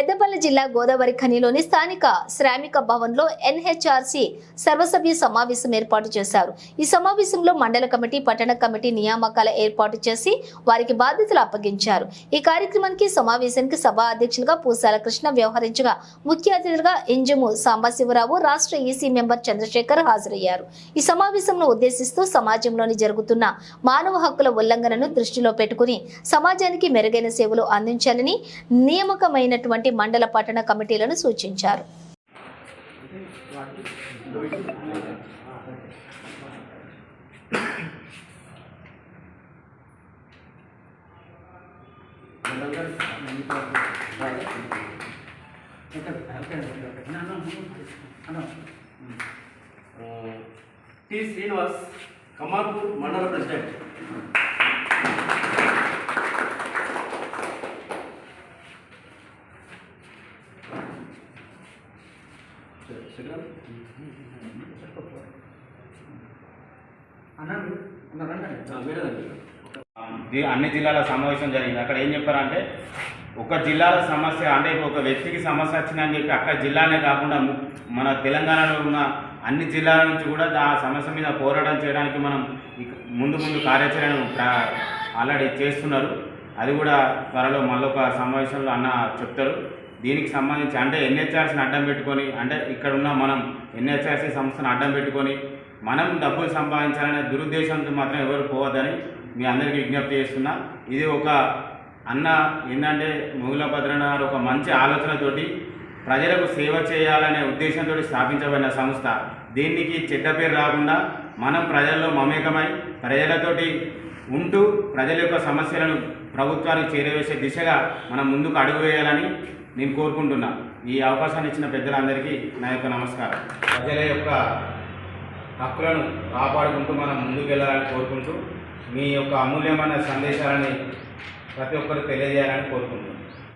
పెద్దపల్లి జిల్లా గోదావరి ఖనిలోని స్థానిక శ్రామిక భవన్లో ఎన్హెచ్ఆర్సీ సర్వసభ్య సమావేశం ఏర్పాటు చేశారు. ఈ సమావేశంలో మండల కమిటీ పట్టణ కమిటీ నియామకాల ఏర్పాటు చేసి వారికి బాధ్యతలు అప్పగించారు. ఈ కార్యక్రమానికి సమావేశానికి సభా అధ్యక్షులుగా పూసాల కృష్ణ వ్యవహరించగా ముఖ్య అతిథులుగా ఇంజము సాంబశివరావు రాష్ట్ర ఈసీ మెంబర్ చంద్రశేఖర్ హాజరయ్యారు. ఈ సమావేశంను ఉద్దేశిస్తూ సమాజంలోని జరుగుతున్న మానవ హక్కుల ఉల్లంఘనను దృష్టిలో పెట్టుకుని సమాజానికి మెరుగైన సేవలు అందించాలని నియామకమైనటువంటి మండల పట్టణ కమిటీలను సూచించారు. టి శ్రీనివాస్ కమార్పూర్ మండల ప్రెసిడెంట్. అన్ని జిల్లాల సమావేశం జరిగింది. అక్కడ ఏం చెప్పారంటే ఒక జిల్లాల సమస్య అంటే ఒక వ్యక్తికి సమస్య వచ్చిందని చెప్పి అక్కడ జిల్లానే కాకుండా మన తెలంగాణలో ఉన్న అన్ని జిల్లాల నుంచి కూడా ఆ సమస్య మీద పోరాటం చేయడానికి మనం ముందు ముందు కార్యాచరణ ఆల్రెడీ చేస్తున్నారు. అది కూడా త్వరలో మళ్ళొక సమావేశంలో అన్న చెప్తారు. దీనికి సంబంధించి అంటే ఎన్హెచ్ఆర్సీని అడ్డం పెట్టుకొని అంటే ఇక్కడ ఉన్న మనం ఎన్హెచ్ఆర్సీ సంస్థను అడ్డం పెట్టుకొని మనం డబ్బులు సంపాదించాలనే దురుద్దేశంతో మాత్రం ఎవరు పోవద్దని మీ అందరికీ విజ్ఞప్తి చేస్తున్నా. ఇది ఒక అన్న ఏంటంటే ముగుల భద్రన ఒక మంచి ఆలోచనతోటి ప్రజలకు సేవ చేయాలనే ఉద్దేశంతో స్థాపించబడిన సంస్థ. దీనికి చెడ్డ పేరు రాకుండా మనం ప్రజల్లో మమేకమై ప్రజలతోటి ఉంటూ ప్రజల యొక్క సమస్యలను ప్రభుత్వానికి చేరవేసే దిశగా మనం ముందుకు అడుగు వేయాలని నేను కోరుకుంటున్నా. ఈ అవకాశాన్ని ఇచ్చిన పెద్దలందరికీ నా యొక్క నమస్కారం. ప్రజల యొక్క హక్కులను కాపాడుకుంటూ మనం ముందుకు వెళ్ళాలని కోరుకుంటూ మీ యొక్క అమూల్యమైన సందేశాలని ప్రతి ఒక్కరు తెలియజేయాలని కోరుకుంటున్నాను.